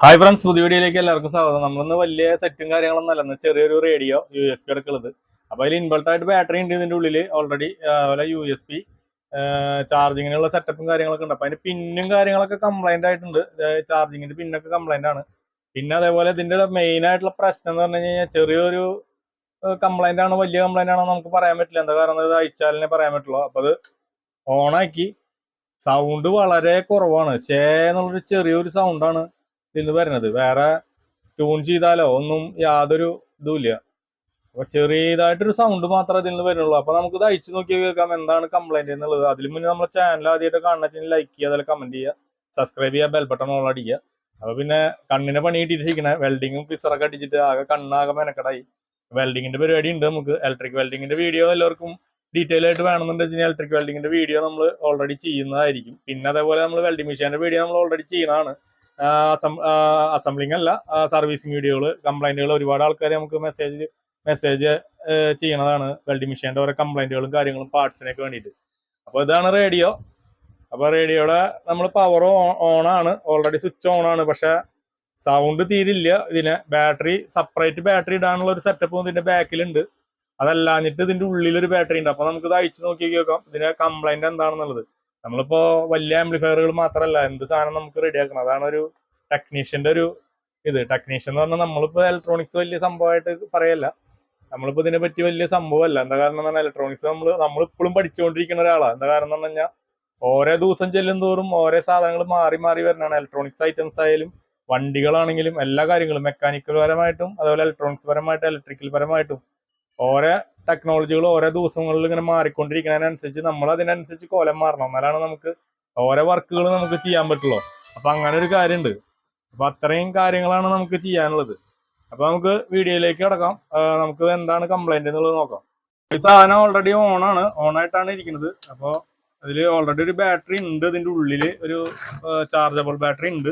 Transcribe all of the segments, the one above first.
Hi friends പുതിയ വീഡിയോയിലേക്ക് എല്ലാവർക്കും സ്വാഗതം. നമ്മളിന്ന് വലിയ സെറ്റും കാര്യങ്ങളൊന്നും ഇന്ന് ചെറിയൊരു റേഡിയോ യു എസ് പി എടുക്കുന്നത് അപ്പോൾ അതിൽ ഇൻവെർട്ടായിട്ട് ബാറ്ററി ഉണ്ട് ഇതിന്റെ ഉള്ളിൽ ഓൾറെഡി അതുപോലെ യു എസ് പി ചാർജിങ്ങിനുള്ള സെറ്റപ്പും കാര്യങ്ങളൊക്കെ ഉണ്ട്. അപ്പൊ അതിന്റെ പിന്നും കാര്യങ്ങളൊക്കെ കംപ്ലൈന്റ് ആയിട്ടുണ്ട്. ചാർജിങ്ങിന്റെ പിന്നൊക്കെ കംപ്ലൈന്റ് ആണ്. പിന്നെ അതേപോലെ ഇതിന്റെ മെയിൻ ആയിട്ടുള്ള പ്രശ്നം എന്ന് പറഞ്ഞു കഴിഞ്ഞാൽ ചെറിയൊരു കംപ്ലൈന്റ് ആണ്. വലിയ കംപ്ലൈന്റ് ആണോ നമുക്ക് പറയാൻ പറ്റില്ല. എന്താ കാരണം ഇത് അയച്ചാലിനെ പറയാൻ പറ്റുള്ളൂ. അപ്പൊ അത് ഓണാക്കി സൗണ്ട് വളരെ കുറവാണ്. ഷേ എന്നുള്ളൊരു ചെറിയൊരു സൗണ്ടാണ് ഇതിൽ വരുന്നത് വേറെ ട്യൂൺ ചെയ്താലോ ഒന്നും യാതൊരു ഇതുമില്ല. അപ്പൊ ചെറിയതായിട്ടൊരു സൗണ്ട് മാത്രമേ ഇതിൽ നിന്ന് വരുന്നുള്ളൂ അപ്പൊ നമുക്ക് ഇത് അയച്ചു നോക്കി കേൾക്കാം എന്താണ് കംപ്ലൈന്റ് എന്നുള്ളത്. അതിന് മുന്നേ നമ്മുടെ ചാനൽ ആദ്യമായിട്ട് കാണുന്ന ലൈക്ക് ചെയ്യുക അതിൽ കമന്റ് ചെയ്യുക സബ്സ്ക്രൈബ് ചെയ്യുക ബെൽ ബട്ടൺ ഓൾ അടിക്കുക. അപ്പൊ പിന്നെ കണ്ണിനെ പണി കിട്ടിയിട്ടിരിക്കണ. വെൽഡിങ്ങും പിസറൊക്കെ അടിച്ചിട്ട് ആകെ കണ്ണാകെ മെനക്കടായി. വെൽഡിങ്ങിന്റെ പരിപാടി ഉണ്ട് നമുക്ക്. ഇലക്ട്രിക് വെൽഡിങ്ങിന്റെ വീഡിയോ എല്ലാവർക്കും ഡീറ്റെയിൽ ആയിട്ട് വേണമെന്നുണ്ടെങ്കിൽ ഇലക്ട്രിക് വെൽഡിങ്ങിന്റെ വീഡിയോ നമ്മൾ ഓൾറെഡി ചെയ്യുന്നതായിരിക്കും. പിന്നെ അതേപോലെ നമ്മൾ വെൽഡിംഗ് മെഷീന്റെ വീഡിയോ നമ്മൾ ഓൾറെഡി ചെയ്യുന്നതാണ്. അസംബ്ലിംഗ് അല്ല സർവീസിങ് വീഡിയോകൾ കംപ്ലൈന്റുകൾ ഒരുപാട് ആൾക്കാർ നമുക്ക് മെസ്സേജ് മെസ്സേജ് ചെയ്യണതാണ് വെൽഡിംഗ് മെഷീന്റെ ഓരോ കംപ്ലൈന്റുകളും കാര്യങ്ങളും പാർട്സിനൊക്കെ വേണ്ടിയിട്ട്. അപ്പോൾ ഇതാണ് റേഡിയോ അപ്പോൾ റേഡിയോയുടെ നമ്മൾ പവർ ഓൺ ആണ് ഓൾറെഡി സ്വിച്ച് ഓൺ ആണ്. പക്ഷെ സൗണ്ട് തീരില്ല. ഇതിന് ബാറ്ററി സെപ്പറേറ്റ് ബാറ്ററി ഇടാനുള്ള ഒരു സെറ്റപ്പ് ഇതിന്റെ ബാക്കിലുണ്ട് അതല്ലാഞ്ഞിട്ട് ഇതിന്റെ ഉള്ളിലൊരു ബാറ്ററി ഉണ്ട്. അപ്പോൾ നമുക്ക് ഇത് അയച്ചു നോക്കി നോക്കാം ഇതിന്റെ കംപ്ലൈന്റ് എന്താണെന്നുള്ളത്. നമ്മളിപ്പോ വലിയ ആംപ്ലിഫയറുകൾ മാത്രമല്ല എന്ത് സാധനം നമുക്ക് റെഡി ആക്കണം? അതാണ് ഒരു ടെക്നീഷ്യന്റെ ഒരു ഇത്. ടെക്നീഷ്യൻ എന്ന് പറഞ്ഞാൽ നമ്മളിപ്പോ ഇലക്ട്രോണിക്സ് വലിയ സംഭവമായിട്ട് പറയല്ല. നമ്മളിപ്പോ ഇതിനെ പറ്റി വലിയ സംഭവമല്ല. എന്താ കാരണം എന്ന് പറഞ്ഞാൽ ഇലക്ട്രോണിക്സ് നമ്മൾ നമ്മളിപ്പോഴും പഠിച്ചുകൊണ്ടിരിക്കുന്ന ഒരാളാണ് എന്താ കാരണം എന്ന് പറഞ്ഞാൽ ഓരോ ദിവസം ചെല്ലും തോറും ഓരോ സാധനങ്ങൾ മാറി മാറി വരുന്നതാണ് ഇലക്ട്രോണിക്സ് ഐറ്റംസ് ആയാലും വണ്ടികളാണെങ്കിലും എല്ലാ കാര്യങ്ങളും മെക്കാനിക്കൽ പരമായിട്ടും അതുപോലെ ഇലക്ട്രോണിക്സ് പരമായിട്ടും ഇലക്ട്രിക്കൽ പരമായിട്ടും. ഓരോ ടെക്നോളജികൾ ഓരോ ദിവസങ്ങളിൽ ഇങ്ങനെ മാറിക്കൊണ്ടിരിക്കുന്നതിനനുസരിച്ച് നമ്മൾ അതിനനുസരിച്ച് കോലം മാറണം. എന്നാലാണ് നമുക്ക് ഓരോ വർക്കുകൾ നമുക്ക് ചെയ്യാൻ പറ്റുള്ളൂ. അപ്പൊ അങ്ങനെ ഒരു കാര്യമുണ്ട് അപ്പൊ അത്രയും കാര്യങ്ങളാണ് നമുക്ക് ചെയ്യാനുള്ളത്. അപ്പൊ നമുക്ക് വീഡിയോയിലേക്ക് കിടക്കാം. നമുക്ക് എന്താണ് കംപ്ലൈന്റ് എന്നുള്ളത് നോക്കാം. ഈ സാധനം ഓൾറെഡി ഓൺ ആയിട്ടാണ് ഇരിക്കുന്നത്. അപ്പോൾ അതിൽ ഓൾറെഡി ഒരു ബാറ്ററി ഉണ്ട്. ഇതിന്റെ ഉള്ളിൽ ഒരു ചാർജബിൾ ബാറ്ററി ഉണ്ട്.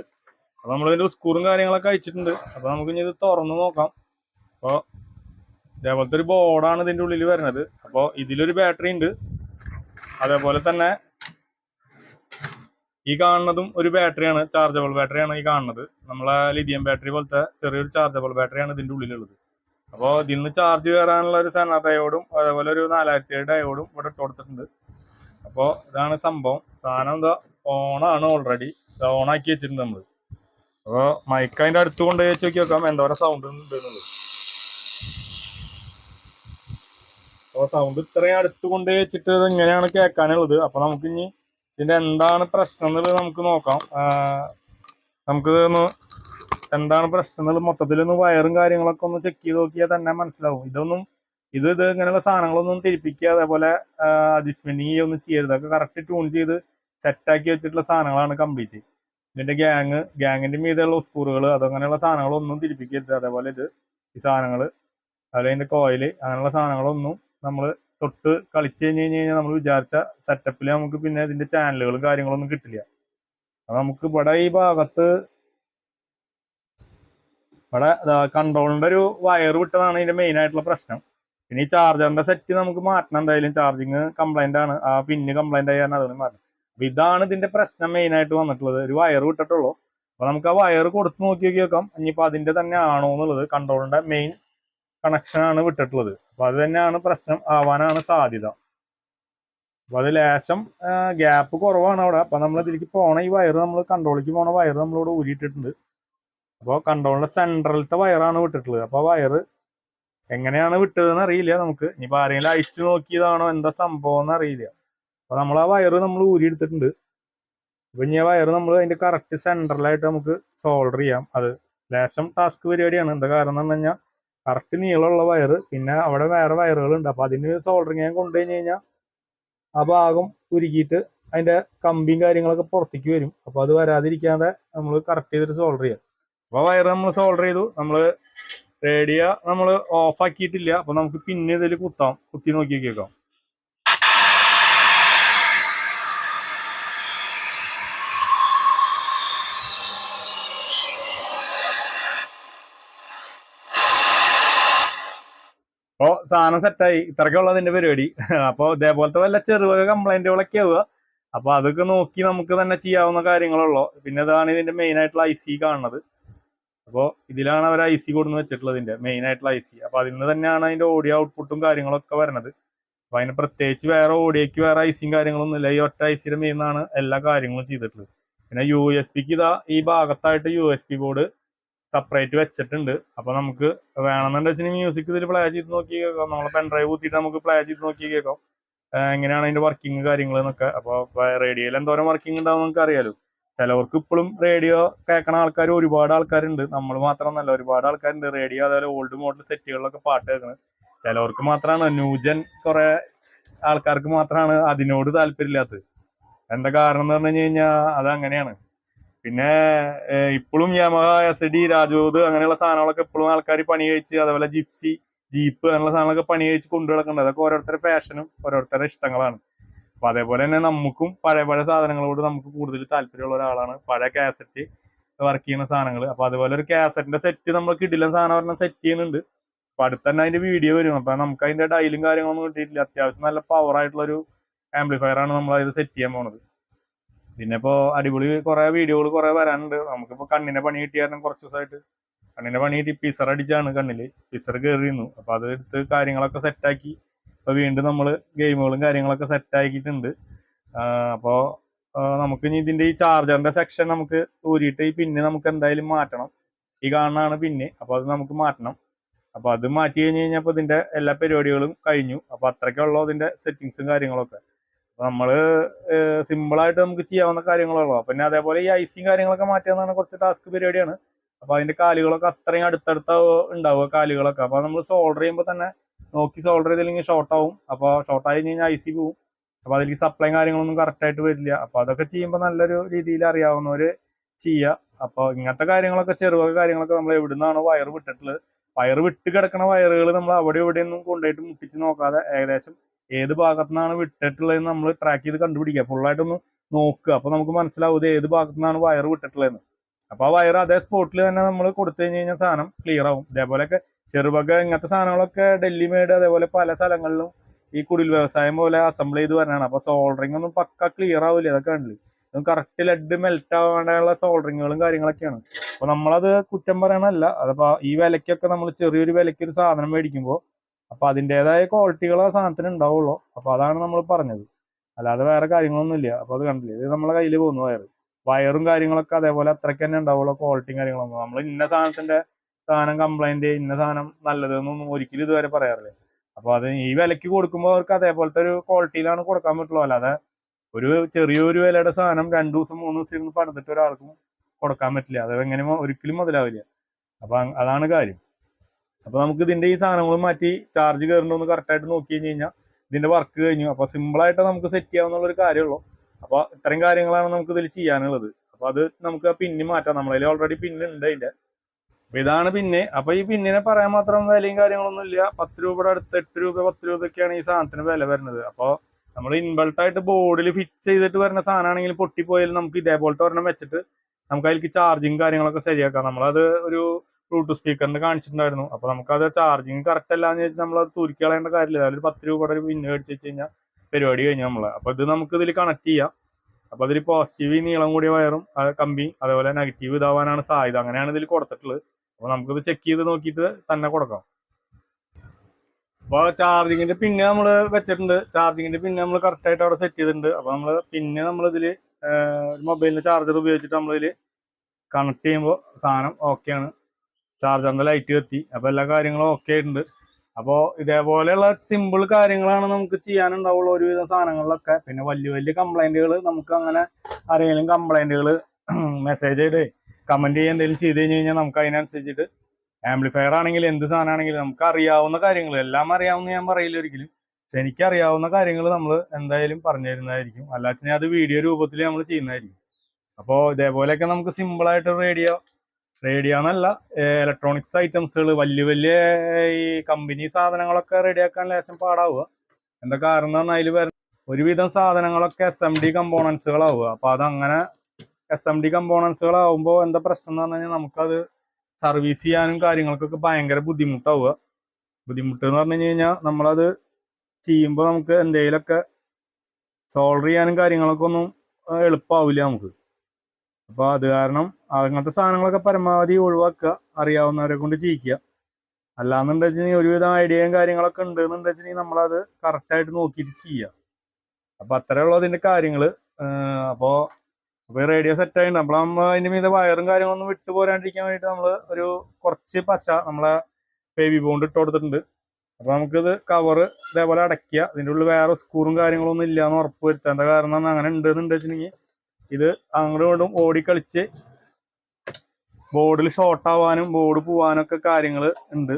അപ്പോൾ നമ്മൾ സ്ക്രൂറും കാര്യങ്ങളൊക്കെ അയച്ചിട്ടുണ്ട്. അപ്പോൾ നമുക്ക് ഇനി ഇത് തുറന്ന് നോക്കാം. അപ്പോൾ ഇതേപോലത്തെ ഒരു ബോർഡാണ് ഇതിന്റെ ഉള്ളിൽ വരുന്നത്. അപ്പോൾ ഇതിലൊരു ബാറ്ററി ഉണ്ട്. അതേപോലെ തന്നെ ഈ കാണുന്നതും ഒരു ബാറ്ററിയാണ് ചാർജബിൾ ബാറ്ററിയാണ് ഈ കാണുന്നത്. നമ്മളെ ലിഥിയം ബാറ്ററി പോലത്തെ ചെറിയൊരു ചാർജബിൾ ബാറ്ററിയാണ് ഇതിന്റെ ഉള്ളിലുള്ളത്. അപ്പോൾ ഇതിൽ നിന്ന് ചാർജ് കയറാനുള്ള ഒരു സെന ഡയോഡും അതേപോലെ ഒരു നാലായിരത്തി ഏഴ് ഡയോഡും ഇവിടെ ഇട്ട് കൊടുത്തിട്ടുണ്ട്. അപ്പോൾ ഇതാണ് സംഭവം. സാധനം എന്താ ഓണാണ് ഓൾറെഡി ഓണാക്കി വെച്ചിട്ടുണ്ട് നമ്മൾ അപ്പോൾ മൈക്ക് അതിന്റെ അടുത്ത് കൊണ്ടുപോയി വെച്ച് നോക്കി നോക്കാം. എന്തോരം സൗണ്ട് ഉണ്ട് എന്നുള്ളത് അപ്പോൾ സൗണ്ട് ഇത്രയും അടുത്ത് കൊണ്ട് വെച്ചിട്ട് ഇത് ഇങ്ങനെയാണ് കേൾക്കാനുള്ളത്? അപ്പോൾ നമുക്ക് ഇനി ഇതിന്റെ എന്താണ് പ്രശ്നം എന്നുള്ളത് നമുക്ക് നോക്കാം. നമുക്ക് ഒന്ന് എന്താണ് പ്രശ്നം എന്നുള്ളത് മൊത്തത്തിൽ ഒന്ന് വയറും കാര്യങ്ങളൊക്കെ ഒന്ന് ചെക്ക് ചെയ്ത് നോക്കിയാൽ തന്നെ മനസ്സിലാവും. ഇതൊന്നും ഇത് ഇത് ഇങ്ങനെയുള്ള സാധനങ്ങളൊന്നും തിരിപ്പിക്കുക അതേപോലെ അഡ്ജസ്റ്റ്മെന്റിങ് ഒന്നും ചെയ്യരുത്. അതൊക്കെ കറക്റ്റ് ട്യൂൺ ചെയ്ത് സെറ്റാക്കി വെച്ചിട്ടുള്ള സാധനങ്ങളാണ് കംപ്ലീറ്റ് ഇതിന്റെ ഗ്യാങ് ഗ്യാങ്ങിന്റെ മീതെയുള്ള സ്കൂറുകൾ അതങ്ങനെയുള്ള സാധനങ്ങളൊന്നും തിരിപ്പിക്കരുത്. അതേപോലെ ഇത് ഈ സാധനങ്ങൾ അതുപോലെ അതിന്റെ കോയിൽ അങ്ങനെയുള്ള സാധനങ്ങളൊന്നും നമ്മൾ തൊട്ട് കളിച്ച് കഴിഞ്ഞ് കഴിഞ്ഞ് കഴിഞ്ഞാൽ നമ്മൾ വിചാരിച്ച സെറ്റപ്പിൽ നമുക്ക് പിന്നെ ഇതിന്റെ ചാനലുകളും കാര്യങ്ങളൊന്നും കിട്ടില്ല. അത് നമുക്ക് ഇവിടെ ഈ ഭാഗത്ത് ഇവിടെ കൺട്രോളിന്റെ ഒരു വയർ വിട്ടതാണ് ഇതിന്റെ മെയിൻ ആയിട്ടുള്ള പ്രശ്നം. പിന്നെ ഈ ചാർജറിന്റെ സെറ്റ് നമുക്ക് മാറ്റണം എന്തായാലും. ചാർജിങ് കംപ്ലൈന്റ് ആണ്. ആ പിന്ന് കംപ്ലൈന്റ് ആയി കാരണം അതുകൊണ്ട് മാറ്റണം. അപ്പൊ ഇതാണ് ഇതിന്റെ പ്രശ്നം മെയിൻ ആയിട്ട് വന്നിട്ടുള്ളത്. ഒരു വയർ വിട്ടിട്ടുള്ളൂ. അപ്പൊ നമുക്ക് ആ വയർ കൊടുത്ത് നോക്കി നോക്കി. നോക്കാം ഇനിയിപ്പോ അതിന്റെ തന്നെ ആണോ എന്നുള്ളത് കൺട്രോളിന്റെ മെയിൻ കണക്ഷനാണ് വിട്ടിട്ടുള്ളത്. അപ്പൊ അത് തന്നെയാണ് പ്രശ്നം ആവാനാണ് സാധ്യത. അപ്പൊ അത് ലേശം ഗ്യാപ്പ് കുറവാണ് അവിടെ. അപ്പൊ നമ്മൾ ഇതിലേക്ക് പോണ ഈ വയറ് നമ്മൾ കൺട്രോളിലേക്ക് പോണ വയർ നമ്മളിവിടെ ഊരിയിട്ടിട്ടുണ്ട്. അപ്പോൾ കൺട്രോളിന്റെ സെൻട്രലത്തെ വയറാണ് വിട്ടിട്ടുള്ളത്. അപ്പൊ വയറ് എങ്ങനെയാണ് വിട്ടതെന്ന് അറിയില്ല നമുക്ക്. ഇനിയിപ്പോ ആരെങ്കിലും അയച്ചു നോക്കിയതാണോ എന്താ സംഭവം എന്ന് അറിയില്ല. അപ്പൊ നമ്മൾ ആ വയറ് നമ്മൾ ഊരിയെടുത്തിട്ടുണ്ട്. അപ്പൊ ഇനി ആ വയറ് നമ്മൾ അതിന്റെ കറക്റ്റ് സെൻട്രലായിട്ട് നമുക്ക് സോൾഡർ ചെയ്യാം. അത് ലേശം ടാസ്ക് പരിപാടിയാണ്. എന്താ കാരണം എന്ന് പറഞ്ഞു കഴിഞ്ഞാൽ കറക്റ്റ് നീളമുള്ള വയർ പിന്നെ അവിടെ വേറെ വയറുകളുണ്ട് അപ്പൊ അതിന് സോൾഡറിങ് ഞാൻ കൊണ്ടുകഴിഞ്ഞ് കഴിഞ്ഞാൽ ആ ഭാഗം ഉരുക്കിയിട്ട് അതിന്റെ കമ്പിയും കാര്യങ്ങളൊക്കെ പുറത്തേക്ക് വരും. അപ്പൊ അത് വരാതിരിക്കാതെ നമ്മൾ കറക്റ്റ് ചെയ്തിട്ട് സോൾഡർ ചെയ്യാം. അപ്പൊ വയർ നമ്മൾ സോൾഡർ ചെയ്തു. നമ്മൾ റേഡിയ നമ്മൾ ഓഫ് ആക്കിയിട്ടില്ല. അപ്പൊ നമുക്ക് പിന്നെ ഇതിൽ കുത്താം. കുത്തി നോക്കി കേൾക്കാം സാധനം സെറ്റായി ഇത്രയൊക്കെ ഉള്ളതിന്റെ പരിപാടി. അപ്പോൾ ഇതേപോലത്തെ വല്ല ചെറുവക കംപ്ലൈന്റുകളൊക്കെ ആവുക. അപ്പൊ അതൊക്കെ നോക്കി നമുക്ക് തന്നെ ചെയ്യാവുന്ന കാര്യങ്ങളുള്ളൂ പിന്നെ ഇതാണ് ഇതിന്റെ മെയിൻ ആയിട്ടുള്ള ഐ സി കാണുന്നത്. അപ്പോൾ ഇതിലാണ് അവർ ഐ സി കൊടുന്ന് വെച്ചിട്ടുള്ളത് ഇതിന്റെ മെയിൻ ആയിട്ടുള്ള ഐ സി അപ്പൊ അതിൽ നിന്ന് തന്നെയാണ് അതിന്റെ ഓഡിയോ ഔട്ട്പുട്ടും കാര്യങ്ങളൊക്കെ വരുന്നത് അപ്പൊ അതിന് പ്രത്യേകിച്ച് വേറെ ഓഡിയോക്ക് വേറെ ഐസിയും കാര്യങ്ങളൊന്നും ഇല്ല. ഈ ഒറ്റ ഐ സിയുടെ മെയിൻ ആണ് എല്ലാ കാര്യങ്ങളും ചെയ്തിട്ടുള്ളത്. പിന്നെ യു എസ് പിക്ക് ഇതാ ഈ ഭാഗത്തായിട്ട് U S B board separate വെച്ചിട്ടുണ്ട്. അപ്പൊ നമുക്ക് വേണമെന്നുണ്ടെന്ന് വെച്ചാൽ മ്യൂസിക് ഇതിൽ പ്ലേ ചെയ്ത് നോക്കി കേൾക്കാം. നമ്മളെ പെൻഡ്രൈവ് കുത്തിയിട്ട് നമുക്ക് പ്ലേ ചെയ്ത് നോക്കി കേൾക്കാം. എങ്ങനെയാണ് അതിന്റെ വർക്കിംഗ് കാര്യങ്ങൾ എന്നൊക്കെ. അപ്പോൾ റേഡിയോയിൽ എന്തോരം വർക്കിംഗ് ഉണ്ടാവും നമുക്ക് അറിയാലോ. ചിലവർക്ക് ഇപ്പോഴും റേഡിയോ കേൾക്കണ ആൾക്കാർ ഒരുപാട് ആൾക്കാരുണ്ട്. നമ്മൾ മാത്രം നല്ല ഒരുപാട് ആൾക്കാരുണ്ട്. റേഡിയോ അതേപോലെ ഓൾഡ് മോഡൽ സെറ്റുകളിലൊക്കെ പാട്ട് കേൾക്കുന്നത് ചിലവർക്ക് മാത്രമാണ്. ന്യൂജൻ കുറെ ആൾക്കാർക്ക് മാത്രമാണ് അതിനോട് താല്പര്യമില്ലാത്തത്. എന്താ കാരണം എന്ന് പറഞ്ഞു കഴിഞ്ഞാൽ അത് അങ്ങനെയാണ് പിന്നെ ഇപ്പോഴും യമഹ എസ് ഡി രാജോത് അങ്ങനെയുള്ള സാധനങ്ങളൊക്കെ ഇപ്പോഴും ആൾക്കാർ പണി കഴിച്ച് അതേപോലെ ജിപ്സി ജീപ്പ് അങ്ങനെയുള്ള സാധനങ്ങളൊക്കെ പണി കഴിച്ച് കൊണ്ടു നടക്കുന്നുണ്ട് അതൊക്കെ ഓരോരുത്തരുടെ ഫാഷനും ഓരോരുത്തരുടെ ഇഷ്ടങ്ങളാണ്. അപ്പൊ അതേപോലെ തന്നെ നമുക്കും പഴയ പഴയ സാധനങ്ങളോട് നമുക്ക് കൂടുതൽ താല്പര്യമുള്ള ഒരാളാണ് പഴയ കാസറ്റ് വർക്ക് ചെയ്യുന്ന സാധനങ്ങൾ അപ്പൊ അതുപോലെ ഒരു കാസറ്റിന്റെ സെറ്റ് നമ്മൾ കിടിലൻ സാധനം പറഞ്ഞാൽ സെറ്റ് ചെയ്യുന്നുണ്ട്. അപ്പൊ അടുത്ത് തന്നെ അതിന്റെ വീഡിയോ വരും. അപ്പൊ നമുക്ക് അതിന്റെ ഡയലും കാര്യങ്ങളൊന്നും കിട്ടിയിട്ടില്ല. അത്യാവശ്യം നല്ല പവർ ആയിട്ടുള്ള ഒരു ആംപ്ലിഫയർ ആണ് നമ്മൾ അതിൽ സെറ്റ് ചെയ്യാൻ പോണത്. പിന്നെ ഇപ്പോ അടിപൊളി കുറെ വീഡിയോകൾ കുറെ വരാനുണ്ട്. നമുക്കിപ്പോ കണ്ണിനെ പണി കിട്ടിയായിരുന്നു കുറച്ച് ദിവസമായിട്ട് കണ്ണിനെ പണി കിട്ടി. പിസർ അടിച്ചാണ് കണ്ണിൽ. പിസർ കയറിയിരുന്നു അപ്പൊ അത് എടുത്ത് കാര്യങ്ങളൊക്കെ സെറ്റാക്കി ഇപ്പൊ വീണ്ടും നമ്മൾ ഗെയിമുകളും കാര്യങ്ങളൊക്കെ സെറ്റ് ആക്കിയിട്ടുണ്ട്. അപ്പോൾ നമുക്ക് ഇനി ഇതിന്റെ ഈ ചാർജറിന്റെ സെക്ഷൻ നമുക്ക് ഊരിയിട്ട് ഈ പിന്നെ നമുക്ക് എന്തായാലും മാറ്റണം. ഈ കാണുന്നതാണ് പിന്നെ അപ്പൊ അത് നമുക്ക് മാറ്റണം. അപ്പൊ അത് മാറ്റി കഴിഞ്ഞ് കഴിഞ്ഞപ്പോൾ ഇതിന്റെ എല്ലാ പരിപാടികളും കഴിഞ്ഞു. അപ്പൊ അത്രയ്ക്കുള്ളൂ ഇതിന്റെ സെറ്റിങ്സും കാര്യങ്ങളൊക്കെ. നമ്മൾ സിമ്പിൾ ആയിട്ട് നമുക്ക് ചെയ്യാവുന്ന കാര്യങ്ങളുള്ളൂ പിന്നെ അതേപോലെ ഈ ഐസിയും കാര്യങ്ങളൊക്കെ മാറ്റുന്നതാണ് കുറച്ച് ടാസ്ക് പരിപാടിയാണ് അപ്പൊ അതിന്റെ കാലുകളൊക്കെ അത്രയും അടുത്തടുത്ത ഉണ്ടാവുക കാലുകളൊക്കെ. അപ്പൊ നമ്മൾ സോൾഡർ ചെയ്യുമ്പോൾ തന്നെ നോക്കി സോൾഡർ ചെയ്തില്ലെങ്കിൽ ഷോർട്ട് ആവും. അപ്പോൾ ഷോർട്ട് ആയി കഴിഞ്ഞാൽ ഐ സി പോവും. അപ്പോൾ അതിലേക്ക് സപ്ലൈയും കാര്യങ്ങളൊന്നും കറക്റ്റ് ആയിട്ട് വരില്ല. അപ്പോൾ അതൊക്കെ ചെയ്യുമ്പോൾ നല്ലൊരു രീതിയിൽ അറിയാവുന്നവര് ചെയ്യുക അപ്പോൾ ഇങ്ങനത്തെ കാര്യങ്ങളൊക്കെ ചെറുവക കാര്യങ്ങളൊക്കെ നമ്മൾ എവിടുന്നാണോ വയർ വിട്ടിട്ടുള്ളത്. വയർ വിട്ട് കിടക്കുന്ന വയറുകൾ നമ്മൾ അവിടെ എവിടെയൊന്നും കൊണ്ടുപോയിട്ട് മുട്ടിച്ച് നോക്കാതെ ഏകദേശം ഏത് ഭാഗത്തു നിന്നാണ് വിട്ടിട്ടുള്ളതെന്ന് നമ്മൾ ട്രാക്ക് ചെയ്ത് കണ്ടുപിടിക്കുക. ഫുള്ളായിട്ടൊന്ന് നോക്കുക. അപ്പോൾ നമുക്ക് മനസ്സിലാവും ഇത് ഏത് ഭാഗത്തു നിന്നാണ് വയർ വിട്ടിട്ടുള്ളതെന്ന്. അപ്പോൾ ആ വയർ അതേ സ്പോട്ടിൽ തന്നെ നമ്മൾ കൊടുത്തു കഴിഞ്ഞ് കഴിഞ്ഞാൽ സാധനം ക്ലിയർ ആവും. ഇതേപോലെയൊക്കെ ചെറുപക ഇങ്ങനത്തെ സാധനങ്ങളൊക്കെ ഡൽഹി മേഡ് അതേപോലെ പല സ്ഥലങ്ങളിലും ഈ കുടിൽ വ്യവസായം പോലെ അസംബിൾ ചെയ്ത് വരാനാണ് അപ്പൊ സോൾഡറിംഗ് ഒന്നും പക്ക ക്ലിയർ ആവില്ല അതൊക്കെ കണ്ടില്ല? കറക്റ്റ് ലെഡ് മെൽറ്റ് ആവാനുള്ള സോൾഡറിങ്ങുകളും കാര്യങ്ങളൊക്കെയാണ്. അപ്പൊ നമ്മളത് കുറ്റം പറയണല്ല അതപ്പോ ഈ വിലക്കൊക്കെ നമ്മൾ ചെറിയൊരു വിലയ്ക്ക് ഒരു സാധനം മേടിക്കുമ്പോൾ അപ്പൊ അതിന്റെതായ ക്വാളിറ്റികൾ ആ സാധനത്തിന് ഉണ്ടാവുള്ളൂ. അപ്പൊ അതാണ് നമ്മൾ പറഞ്ഞത്. അല്ലാതെ വേറെ കാര്യങ്ങളൊന്നും ഇല്ല അപ്പൊ അത് കണ്ടില്ല? ഇത് നമ്മളെ കയ്യിൽ പോകുന്നു വയർ വയറും കാര്യങ്ങളൊക്കെ അതേപോലെ അത്രയ്ക്ക് തന്നെ ഉണ്ടാവുള്ളൂ ക്വാളിറ്റിയും കാര്യങ്ങളൊന്നും. നമ്മൾ ഇന്ന സാധനത്തിന്റെ സാധനം കംപ്ലൈന്റ് ഇന്ന സാധനം നല്ലത് എന്നൊന്നും ഒരിക്കലും ഇതുവരെ പറയാറില്ല. അപ്പൊ അത് ഈ വിലക്ക് കൊടുക്കുമ്പോൾ അവർക്ക് അതേപോലത്തെ ഒരു ക്വാളിറ്റിയിലാണ് കൊടുക്കാൻ പറ്റുള്ളൂ. അല്ലാതെ ഒരു ചെറിയൊരു വിലയുടെ സാധനം രണ്ടു ദിവസം മൂന്ന് ദിവസം ഇരുന്ന് പണിതിട്ട് ഒരാൾക്കും കൊടുക്കാൻ പറ്റില്ല. അത് എങ്ങനെ ഒരിക്കലും മുതലാവില്ല. അപ്പൊ അതാണ് കാര്യം. അപ്പൊ നമുക്ക് ഇതിന്റെ ഈ സാധനങ്ങൾ മാറ്റി ചാർജ് കയറുന്നുണ്ടോ എന്ന് കറക്റ്റ് ആയിട്ട് നോക്കി കഴിഞ്ഞ് കഴിഞ്ഞാൽ ഇതിന്റെ വർക്ക് കഴിഞ്ഞു. അപ്പൊ സിമ്പിൾ ആയിട്ട് നമുക്ക് സെറ്റ് ചെയ്യാവുന്ന ഒരു കാര്യമുള്ളൂ അപ്പൊ ഇത്തരം കാര്യങ്ങളാണ് നമുക്ക് ഇതിൽ ചെയ്യാനുള്ളത്. അപ്പൊ അത് നമുക്ക് ആ പിന്നി മാറ്റാം. നമ്മളതിൽ ഓൾറെഡി പിന്നുണ്ട് അതിന്റെ അപ്പൊ ഇതാണ് പിന്നെ. അപ്പൊ ഈ പിന്നിനെ പറയാൻ മാത്രം വിലയും കാര്യങ്ങളൊന്നും ഇല്ല. പത്ത് രൂപയുടെ അടുത്ത് എട്ട് രൂപ പത്ത് രൂപയൊക്കെയാണ് ഈ സാധനത്തിന് വില വരുന്നത്. അപ്പൊ നമ്മൾ ഇൻബൾട്ട് ആയിട്ട് ബോർഡിൽ ഫിറ്റ് ചെയ്തിട്ട് വരുന്ന സാധനമാണെങ്കിൽ പൊട്ടിപ്പോയാലും നമുക്ക് ഇതേപോലത്തെ ഒരെണ്ണം വെച്ചിട്ട് നമുക്ക് അതിലേക്ക് ചാർജിങ് കാര്യങ്ങളൊക്കെ ശരിയാക്കാം. നമ്മളത് ഒരു ബ്ലൂടൂത്ത് സ്പീക്കറിന് കാണിച്ചിട്ടുണ്ടായിരുന്നു. അപ്പൊ നമുക്കത് ചാർജിങ് കറക്റ്റ് അല്ലാന്ന് വെച്ചാൽ നമ്മൾ അത് തുരുക്കി കളയേണ്ട കാര്യമില്ല. അതിൽ പത്ത് രൂപയുടെ ഒരു പിന്ന് മേടിച്ച് വെച്ച് കഴിഞ്ഞാൽ പരിപാടി കഴിഞ്ഞു നമ്മൾ. അപ്പൊ ഇത് നമുക്ക് ഇതിൽ കണക്ട് ചെയ്യാം. അപ്പൊ അതിൽ പോസിറ്റീവ് നീളം കൂടിയ വയറും കമ്പി അതേപോലെ നെഗറ്റീവ് ഇതാവാനാണ് സാധ്യത. അങ്ങനെയാണ് ഇതിൽ കൊടുത്തിട്ടുള്ളത്. അപ്പൊ നമുക്കിത് ചെക്ക് ചെയ്ത് നോക്കിയിട്ട് തന്നെ കൊടുക്കാം. അപ്പൊ ചാർജിങ്ങിന്റെ പിന്നെ നമ്മൾ വെച്ചിട്ടുണ്ട്. ചാർജിങ്ങിന്റെ പിന്നെ നമ്മൾ കറക്റ്റ് ആയിട്ട് അവിടെ സെറ്റ് ചെയ്തിട്ടുണ്ട്. അപ്പൊ നമ്മൾ പിന്നെ നമ്മൾ ഇതിൽ മൊബൈലിന്റെ ചാർജർ ഉപയോഗിച്ചിട്ട് നമ്മളിതിൽ കണക്ട് ചെയ്യുമ്പോൾ സാധനം ഓക്കെയാണ് ചാർജറിന്റെ ലൈറ്റ് കത്തി അപ്പൊ എല്ലാ കാര്യങ്ങളും ഓക്കെ ആയിട്ടുണ്ട്. അപ്പോൾ ഇതേപോലെയുള്ള സിമ്പിൾ കാര്യങ്ങളാണ് നമുക്ക് ചെയ്യാനുണ്ടാവുള്ളൂ ഒരുവിധം സാധനങ്ങളിലൊക്കെ. പിന്നെ വലിയ വലിയ കംപ്ലൈന്റുകൾ നമുക്ക് അങ്ങനെ ആരെങ്കിലും കംപ്ലൈന്റുകൾ മെസ്സേജ് ചെയ്ത് കമന്റ് ചെയ്യുക എന്തെങ്കിലും ചെയ്ത് കഴിഞ്ഞ് കഴിഞ്ഞാൽ നമുക്ക് അതിനനുസരിച്ചിട്ട് ആംപ്ലിഫയർ ആണെങ്കിലും എന്ത് സാധനമാണെങ്കിലും നമുക്ക് അറിയാവുന്ന കാര്യങ്ങൾ എല്ലാം അറിയാവുന്ന ഞാൻ പറയില്ല ഒരിക്കലും. പക്ഷെ എനിക്ക് അറിയാവുന്ന കാര്യങ്ങൾ നമ്മൾ എന്തായാലും പറഞ്ഞു തരുന്നതായിരിക്കും. അല്ലാതെ അത് വീഡിയോ രൂപത്തിൽ നമ്മൾ ചെയ്യുന്നതായിരിക്കും. അപ്പോൾ ഇതേപോലെയൊക്കെ നമുക്ക് സിമ്പിളായിട്ട് റേഡിയോ റേഡിയോ എന്നല്ല ഇലക്ട്രോണിക്സ് ഐറ്റംസുകൾ വലിയ വലിയ ഈ കമ്പനി സാധനങ്ങളൊക്കെ റെഡിയാക്കാൻ ലേശം പാടാവുക. എന്താ കാരണം എന്ന് അതിൽ വരുന്ന ഒരുവിധം സാധനങ്ങളൊക്കെ എസ് എം ഡി കമ്പോണൻസുകളാവുക അപ്പൊ അതങ്ങനെ എസ് എം ഡി കമ്പോണൻസുകളാവുമ്പോൾ എന്താ പ്രശ്നം എന്ന് പറഞ്ഞു കഴിഞ്ഞാൽ നമുക്കത് സർവീസ് ചെയ്യാനും കാര്യങ്ങൾക്കൊക്കെ ഭയങ്കര ബുദ്ധിമുട്ടാവുക. ബുദ്ധിമുട്ട് എന്ന് പറഞ്ഞു കഴിഞ്ഞാൽ നമ്മളത് ചെയ്യുമ്പോൾ നമുക്ക് എന്തെങ്കിലുമൊക്കെ സോൾവ് ചെയ്യാനും കാര്യങ്ങളൊക്കെ ഒന്നും എളുപ്പമാവില്ല നമുക്ക്. അപ്പോൾ അത് കാരണം അങ്ങനത്തെ സാധനങ്ങളൊക്കെ പരമാവധി ഒഴിവാക്കുക അറിയാവുന്നവരെ കൊണ്ട് ചെയ്യിക്കുക അല്ലാന്നുണ്ടെച്ചിട്ടുണ്ടെങ്കിൽ ഒരുവിധം ഐഡിയയും കാര്യങ്ങളൊക്കെ ഉണ്ട് ഉണ്ടെന്നുണ്ടെച്ചിട്ടുണ്ടെങ്കിൽ നമ്മളത് കറക്റ്റായിട്ട് നോക്കിയിട്ട് ചെയ്യുക. അപ്പോൾ അത്രയുള്ള അതിന്റെ കാര്യങ്ങൾ അപ്പോൾ അപ്പോൾ റേഡിയോ സെറ്റ് ആയിട്ടുണ്ട് അപ്പോൾ നമ്മൾ അതിന്റെ മീതെ വയറും കാര്യങ്ങളൊന്നും വിട്ടുപോരാണ്ടിരിക്കാൻ വേണ്ടിയിട്ട് നമ്മൾ ഒരു കുറച്ച് പശ നമ്മളെ ബേബി ബോണ്ട് ഇട്ട് കൊടുത്തിട്ടുണ്ട്. അപ്പോൾ നമുക്കിത് കവറ് ഇതേപോലെ അടയ്ക്കുക. ഇതിന്റെ ഉള്ളിൽ വേറെ സ്കൂറും കാര്യങ്ങളൊന്നും ഇല്ല എന്ന് ഉറപ്പ് വരുത്തേണ്ട കാരണം അങ്ങനെ ഉണ്ട് വെച്ചിട്ടുണ്ടെങ്കിൽ ഇത് അങ്ങോട്ടും ഇങ്ങോട്ടും ഓടിക്കളിച്ച് ബോർഡിൽ ഷോർട്ട് ആവാനും ബോർഡ് പോവാനൊക്കെ കാര്യങ്ങൾ ഉണ്ട്.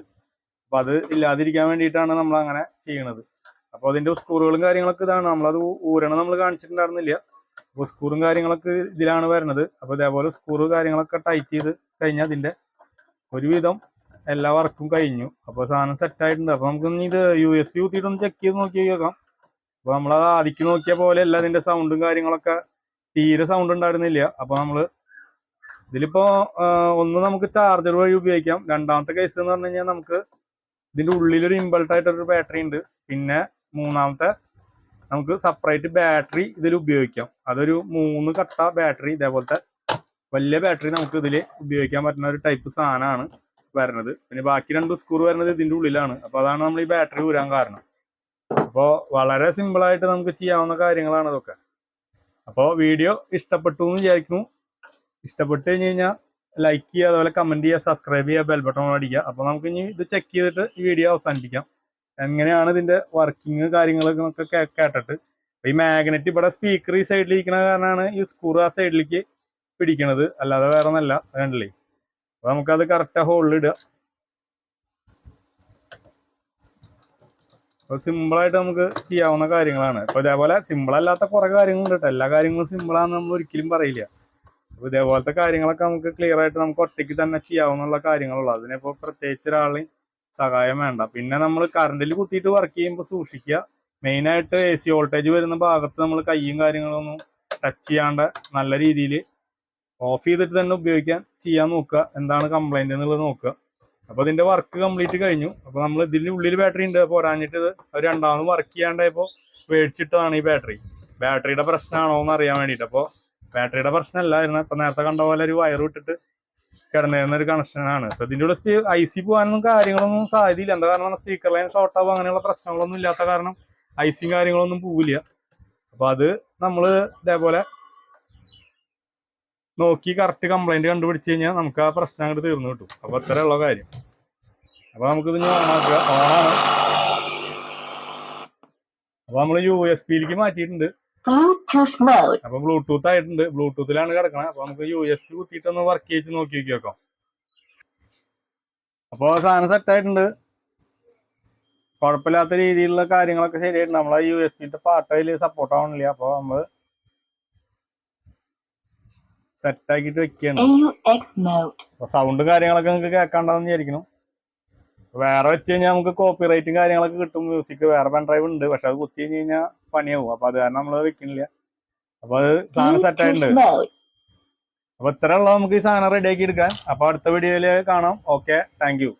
അപ്പം അത് ഇല്ലാതിരിക്കാൻ വേണ്ടിയിട്ടാണ് നമ്മൾ അങ്ങനെ ചെയ്യണത്. അപ്പോൾ അതിന്റെ സ്കൂറുകളും കാര്യങ്ങളൊക്കെ ഇതാണ്. നമ്മളത് ഊരണം നമ്മൾ കാണിച്ചിട്ടുണ്ടായിരുന്നില്ല. അപ്പോൾ സ്കൂറും കാര്യങ്ങളൊക്കെ ഇതിലാണ് വരുന്നത്. അപ്പോൾ ഇതേപോലെ സ്കൂറ് കാര്യങ്ങളൊക്കെ ടൈറ്റ് ചെയ്ത് കഴിഞ്ഞാൽ അതിന്റെ ഒരുവിധം എല്ലാ വർക്കും കഴിഞ്ഞു. അപ്പോൾ സാധനം സെറ്റ് ആയിട്ടുണ്ട്. അപ്പോൾ നമുക്കൊന്ന് ഇത് യു എസ് ബി കുത്തിയിട്ടൊന്ന് ചെക്ക് ചെയ്ത് നോക്കി നോക്കാം. അപ്പോൾ നമ്മളത് ആദിക്ക് നോക്കിയ പോലെ അല്ല അതിന്റെ സൗണ്ടും കാര്യങ്ങളൊക്കെ തീരെ സൗണ്ട് ഉണ്ടായിരുന്നില്ല. അപ്പൊ നമ്മൾ ഇതിലിപ്പോ ഒന്ന് നമുക്ക് ചാർജർ വഴി ഉപയോഗിക്കാം. രണ്ടാമത്തെ കേസ് എന്ന് പറഞ്ഞു കഴിഞ്ഞാൽ നമുക്ക് ഇതിന്റെ ഉള്ളിലൊരു ഇമ്പൾട്ട് ആയിട്ടൊരു ബാറ്ററി ഉണ്ട്. പിന്നെ മൂന്നാമത്തെ നമുക്ക് സെപ്പറേറ്റ് ബാറ്ററി ഇതിൽ ഉപയോഗിക്കാം. അതൊരു മൂന്ന് കട്ട ബാറ്ററി ഇതേപോലത്തെ വലിയ ബാറ്ററി നമുക്ക് ഇതിൽ ഉപയോഗിക്കാൻ പറ്റുന്ന ഒരു ടൈപ്പ് സാധനമാണ് വരുന്നത്. പിന്നെ ബാക്കി രണ്ട് സ്ക്രൂ വരുന്നത് ഇതിന്റെ ഉള്ളിലാണ്. അപ്പൊ അതാണ് നമ്മൾ ഈ ബാറ്ററി ഊരാൻ കാരണം. അപ്പോൾ വളരെ സിമ്പിൾ ആയിട്ട് നമുക്ക് ചെയ്യാവുന്ന കാര്യങ്ങളാണ് ഇതൊക്കെ. അപ്പോൾ വീഡിയോ ഇഷ്ടപ്പെട്ടു എന്ന് വിചാരിക്കുന്നു. ഇഷ്ടപ്പെട്ട് കഴിഞ്ഞ് കഴിഞ്ഞാൽ ലൈക്ക് ചെയ്യുക അതുപോലെ കമന്റ് ചെയ്യുക സബ്സ്ക്രൈബ് ചെയ്യുക ബെൽ ബട്ടൺ അടിക്കുക. അപ്പോൾ നമുക്ക് ഇനി ഇത് ചെക്ക് ചെയ്തിട്ട് ഈ വീഡിയോ അവസാനിപ്പിക്കാം. എങ്ങനെയാണ് ഇതിന്റെ വർക്കിംഗ് കാര്യങ്ങളൊക്കെ കേട്ടിട്ട്. ഈ മാഗ്നറ്റ് ഇവിടെ സ്പീക്കർ ഈ ഇരിക്കുന്ന കാരണമാണ് ഈ സ്ക്രൂ ആ സൈഡിലേക്ക് പിടിക്കണത്. അല്ലാതെ വേറെ ഒന്നല്ല അത് അപ്പോൾ അപ്പൊ നമുക്കത് കറക്റ്റ് ഹോളിൽ ഇടുക അപ്പൊ സിമ്പിൾ ആയിട്ട് നമുക്ക് ചെയ്യാവുന്ന കാര്യങ്ങളാണ്. ഇപ്പൊ ഇതേപോലെ സിമ്പിൾ അല്ലാത്ത കുറെ കാര്യങ്ങളുണ്ട് കേട്ടോ. എല്ലാ കാര്യങ്ങളും സിമ്പിൾ ആണെന്ന് നമ്മൾ ഒരിക്കലും പറയില്ല. അപ്പൊ ഇതേപോലത്തെ കാര്യങ്ങളൊക്കെ നമുക്ക് ക്ലിയർ ആയിട്ട് നമുക്ക് ഒറ്റയ്ക്ക് തന്നെ ചെയ്യാവുന്ന കാര്യങ്ങളുള്ളൂ. അതിനിപ്പോ പ്രത്യേകിച്ച് ഒരാളെയും സഹായം വേണ്ട. പിന്നെ നമ്മൾ കറണ്ടിൽ കുത്തിയിട്ട് വർക്ക് ചെയ്യുമ്പോൾ സൂക്ഷിക്കുക. മെയിൻ ആയിട്ട് എ സി വോൾട്ടേജ് വരുന്ന ഭാഗത്ത് നമ്മൾ കൈയും കാര്യങ്ങളൊന്നും ടച്ച് ചെയ്യാണ്ട് നല്ല രീതിയിൽ ഓഫ് ചെയ്തിട്ട് തന്നെ ഉപയോഗിക്കാൻ ചെയ്യാൻ നോക്കുക. എന്താണ് കംപ്ലൈന്റ് എന്നുള്ളത് നോക്കുക. അപ്പൊ ഇതിന്റെ വർക്ക് കംപ്ലീറ്റ് കഴിഞ്ഞു. അപ്പൊ നമ്മൾ ഇതിന്റെ ഉള്ളിൽ ബാറ്ററി ഉണ്ട്. പോരാഞ്ഞിട്ട് ഇത് രണ്ടാമത് വർക്ക് ചെയ്യാണ്ടായപ്പോ മേടിച്ചിട്ടതാണ് ഈ ബാറ്ററി ബാറ്ററിയുടെ പ്രശ്നമാണോ എന്ന് അറിയാൻ വേണ്ടിട്ട്. അപ്പോൾ ബാറ്ററിയുടെ പ്രശ്നമല്ലായിരുന്നു ഇപ്പൊ നേരത്തെ കണ്ട പോലെ ഒരു വയർ വിട്ടിട്ട് കിടന്നിരുന്ന ഒരു കണക്ഷനാണ് ഇപ്പൊ ഇതിന്റെ കൂടെ സ്പീ ഐ സി പോകാനൊന്നും കാര്യങ്ങളൊന്നും സാധ്യതയില്ല. എന്താ കാരണം സ്പീക്കർ ലൈൻ ഷോർട്ട് ആവുക അങ്ങനെയുള്ള പ്രശ്നങ്ങളൊന്നും ഇല്ലാത്ത കാരണം ഐസിയും കാര്യങ്ങളൊന്നും പോവില്ല. അപ്പൊ അത് നമ്മൾ ഇതേപോലെ നോക്കി കറക്റ്റ് കംപ്ലൈന്റ് കണ്ടുപിടിച്ച് കഴിഞ്ഞാൽ നമുക്ക് ആ പ്രശ്നം അങ്ങോട്ട് തീർന്നു കിട്ടും. അപ്പൊ അത്രയുള്ള കാര്യം. അപ്പൊ നമുക്ക് ഇതിന് ഓണാക്കുക ഓണാണ്. അപ്പൊ നമ്മൾ യു എസ് പിയിലേക്ക് മാറ്റിയിട്ടുണ്ട്. അപ്പൊ ബ്ലൂടൂത്ത് ആയിട്ടുണ്ട്. ബ്ലൂടൂത്തിലാണ് കിടക്കണത് അപ്പൊ നമുക്ക് യു എസ് പി കുത്തിയിട്ടൊന്ന് വർക്ക് ചെയ്ത് നോക്കി നോക്കി നോക്കാം അപ്പൊ സാധനം സെറ്റ് ആയിട്ടുണ്ട്. കുഴപ്പമില്ലാത്ത രീതിയിലുള്ള കാര്യങ്ങളൊക്കെ ശരിയായിട്ടുണ്ട്. നമ്മളെ യു എസ് പിന്റെ പാർട്ട് അതിൽ സപ്പോർട്ട് ആവണില്ല. അപ്പൊ നമ്മൾ സെറ്റ് ആക്കിയിട്ട് വെക്കുകയാണ് സൗണ്ട് കാര്യങ്ങളൊക്കെ നിങ്ങൾക്ക് കേൾക്കാണ്ടാന്ന് വിചാരിക്കണം വേറെ വെച്ച് കഴിഞ്ഞാൽ നമുക്ക് കോപ്പി റൈറ്റും കാര്യങ്ങളൊക്കെ കിട്ടും. മ്യൂസിക് വേറെ പെൻ ഡ്രൈവ് ഉണ്ട്. പക്ഷെ അത് കുത്തി കഴിഞ്ഞ് കഴിഞ്ഞാൽ പണിയാവും. അപ്പൊ അത് കാരണം നമ്മൾ വെക്കണില്ല. അപ്പൊ അത് സാധനം സെറ്റ് ആയിട്ടുണ്ട്. അപ്പൊ ഇത്ര ഉള്ളത് നമുക്ക് ഈ സാധനം റെഡി ആക്കി എടുക്കാം അപ്പൊ അടുത്ത വീഡിയോയിൽ കാണാം. Okay thank you